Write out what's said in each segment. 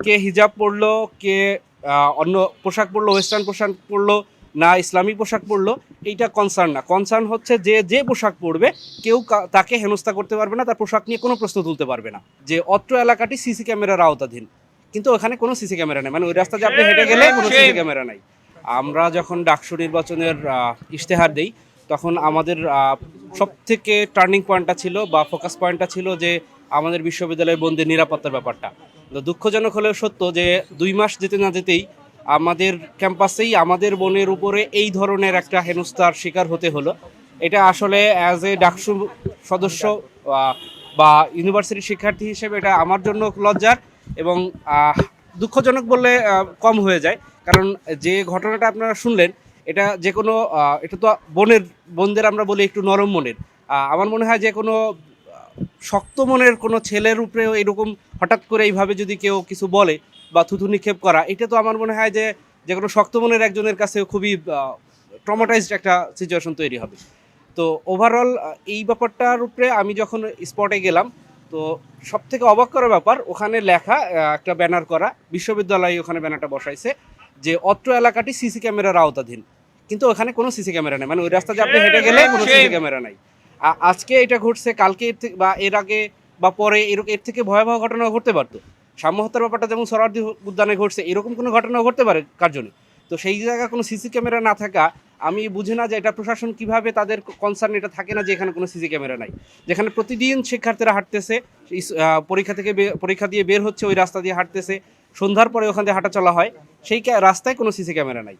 কে হিজাব পরলো কে অন্য পোশাক পরলো ওয়েস্টার্ন পোশাক পরলো না ইসলামিক পোশাক পরলো এইটা কনসার্ন না। কনসার্ন হচ্ছে যে যে পোশাক পরবে কেউ তাকে হেনস্থা করতে পারবে না তার পোশাক নিয়ে কোনো প্রশ্ন তুলতে পারবে না। যে অত্র এলাকাটি সিসি ক্যামেরার আওতাধীন। কিন্তু ওখানে কোনো সিসি ক্যামেরা নেই। মানে ওই রাস্তা দিয়ে আপনি হেঁটে গেলে কোনো সিসি ক্যামেরা নাই। আমরা যখন ডাকসু নির্বাচনের আহ, ইশতেহার দেই তখন আমাদের সব থেকে টার্নিং পয়েন্টটা ছিল বা ফোকাস পয়েন্টটা ছিল যে আমাদের বিশ্ববিদ্যালয়ের বন্ধের নিরাপত্তার ব্যাপারটা। দুঃখজনক হলেও সত্য যে দুই মাস যেতে না যেতেই আমাদের ক্যাম্পাসেই আমাদের বোনের উপরে এই ধরনের একটা হেনস্থার শিকার হতে হলো। এটা আসলে অ্যাজ এ ডাকসু সদস্য বা ইউনিভার্সিটির শিক্ষার্থী হিসেবে এটা আমার জন্য লজ্জার এবং দুঃখজনক বললে কম হয়ে যায়। কারণ যে ঘটনাটা আপনারা শুনলেন, এটা যে কোনো এটা তো বোনের, বোনদের আমরা বলি একটু নরম মনের। আমার মনে হয় যে কোনো শক্ত মনের কোনো ছেলের উপরেও এরকম হঠাৎ করে এইভাবে যদি কেউ কিছু বলে বা থুথু নিক্ষেপ করা এটা তো আমার মনে হয় যে যে কোনো শক্ত মনের একজনের কাছে খুবই ট্রমাটাইজড একটা সিচুয়েশন তৈরি হবে। তো ওভারঅল এই ব্যাপারটার উপরে আমি যখন স্পটে গেলাম তো সব থেকে অবাক করার ব্যাপার ওখানে লেখা একটা ব্যানার করা বিশ্ববিদ্যালয়ে ওখানে ব্যানারটা বসাইছে যে অত্র এলাকাটি সিসি ক্যামেরার আওতাধীন। কিন্তু ওখানে কোনো সিসি ক্যামেরা নেই। মানে ওই রাস্তা দিয়ে আপনি হেঁটে গেলে কোনো সিসি ক্যামেরা নাই। আজকে এটা ঘটছে, কালকে এর থেকে বা এর আগে বা পরে এরকম এর থেকে ভয়াবহ ঘটনা ঘটতে পারতো। সাম্য হত্যার ব্যাপারটা যেমন সরার্দি উদ্যানে ঘটছে, এরকম কোনো ঘটনা ঘটতে পারে কার জন্য? তো সেই জায়গায় কোনো সিসি ক্যামেরা না থাকা, আমি বুঝি না যে এটা প্রশাসন কীভাবে তাদের কনসার্ন এটা থাকে না যে এখানে কোনো সিসি ক্যামেরা নাই। যেখানে প্রতিদিন শিক্ষার্থীরা হাঁটতেছে পরীক্ষা থেকে পরীক্ষা দিয়ে বের হচ্ছে, ওই রাস্তা দিয়ে হাঁটতেছে, সন্ধ্যার পরে ওখান দিয়ে হাঁটা চলা হয়, সেই রাস্তায় কোনো সিসি ক্যামেরা নাই।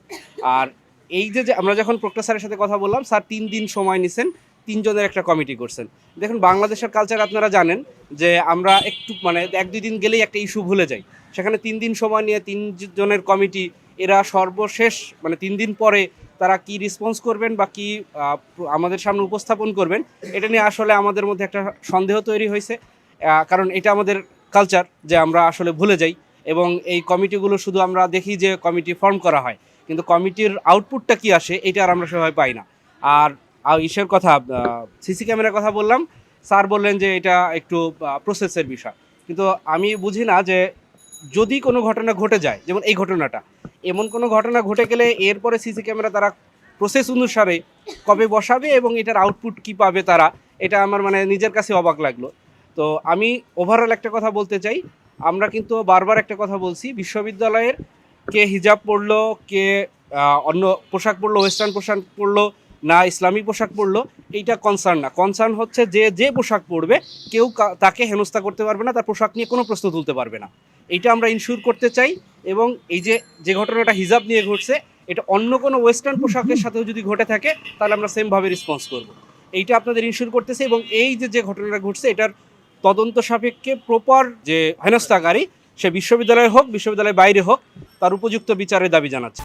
আর এই যে যে আমরা যখন প্রক্টর স্যারের সাথে কথা বললাম, স্যার তিন দিন সময় নিছেন তিনজনের একটা কমিটি করছেন। দেখুন, বাংলাদেশের কালচার আপনারা জানেন যে আমরা একটু মানে এক দুই দিন গেলেই একটা ইস্যু ভুলে যাই। সেখানে তিন দিন সময় নিয়ে তিনজনের কমিটি, এরা সর্বশেষ মানে তিন দিন পরে তারা কি রেসপন্স করবেন বা কি আমাদের সামনে উপস্থাপন করবেন, এটা নিয়ে আসলে আমাদের মধ্যে একটা সন্দেহ তৈরি হয়েছে। কারণ এটা আমাদের কালচার যে আমরা আসলে ভুলে যাই এবং এই কমিটিগুলো শুধু আমরা দেখি যে কমিটি ফর্ম করা হয়, কিন্তু কমিটির আউটপুটটা কি আসে, এটা আর আমরা সবাই পাই না। আর ইসের কথা সিসি ক্যামেরার কথা বললাম। স্যার বললেন যে এটা একটু প্রসেসের বিষয়। কিন্তু আমি বুঝি না যে যদি কোনো ঘটনা ঘটে যায়, যেমন এই ঘটনাটা, এমন কোনো ঘটনা ঘটে গেলে এরপরে সিসি ক্যামেরা তারা প্রসেস অনুসারে কবে বসাবে এবং এটার আউটপুট কি পাবে তারা, এটা আমার মানে নিজের কাছে অবাক লাগল। তো আমি ওভারঅল একটা কথা বলতে চাই। আমরা কিন্তু বারবার একটা কথা বলছি, বিশ্ববিদ্যালয়ের কে হিজাব পরলো, কে অন্য পোশাক পরলো ওয়েস্টার্ন পোশাক পরলো না ইসলামিক পোশাক পরলো, এইটা কনসার্ন না। কনসার্ন হচ্ছে যে যে পোশাক পরবে, কেউ তাকে হেনস্থা করতে পারবে না, তার পোশাক নিয়ে কোনো প্রশ্ন তুলতে পারবে না। এইটা আমরা ইনশিওর করতে চাই এবং এই যে যে ঘটনাটা হিজাব নিয়ে ঘটছে, এটা অন্য কোনো ওয়েস্টার্ন পোশাকের সাথেও যদি ঘটে থাকে, তাহলে আমরা সেমভাবে রেসপন্স করব। এইটা আপনাদের ইনশিওর করতেছে এবং এই যে যে ঘটনাটা ঘটছে, এটার তদন্ত সাপেক্ষে প্রপার যে হেনস্থাকারী, সে বিশ্ববিদ্যালয়ে হোক, বিশ্ববিদ্যালয়ের বাইরে হোক, তার উপযুক্ত বিচারের দাবি জানাচ্ছে।